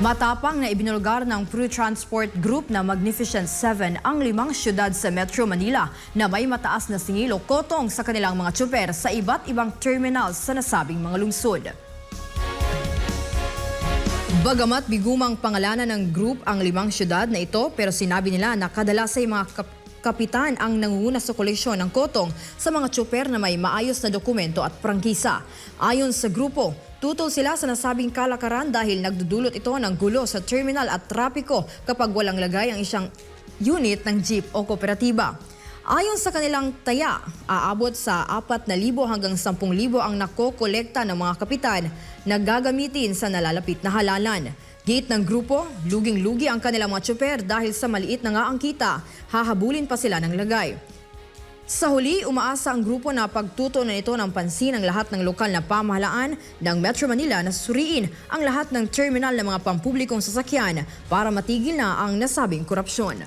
Matapang na ibinulgar ng Pru Transport Group na Magnificent 7 ang limang syudad sa Metro Manila na may mataas na singil o kotong sa kanilang mga tsuper sa iba't ibang terminal sa nasabing mga lungsod. Bagamat bigumang pangalanan ng group ang limang syudad na ito pero sinabi nila na kadalasay mga kap- kapitan ang nangunguna sa koleksyon ng kotong sa mga tsuper na may maayos na dokumento at prangkisa. Ayon sa grupo, tutol sila sa nasabing kalakaran dahil nagdudulot ito ng gulo sa terminal at trapiko kapag walang lagay ang isang unit ng jeep o kooperatiba. Ayon sa kanilang taya, aabot sa 4,000 hanggang 10,000 ang nakokolekta ng mga kapitan na gagamitin sa nalalapit na halalan. Gate ng grupo, luging-lugi ang kanilang mga tsuper dahil sa maliit na nga ang kita, hahabulin pa sila ng lagay. Sa huli, umaasa ang grupo na pagtutunan ito ng pansin ng lahat ng lokal na pamahalaan ng Metro Manila na suriin ang lahat ng terminal ng mga pampublikong sasakyan para matigil na ang nasabing korupsyon.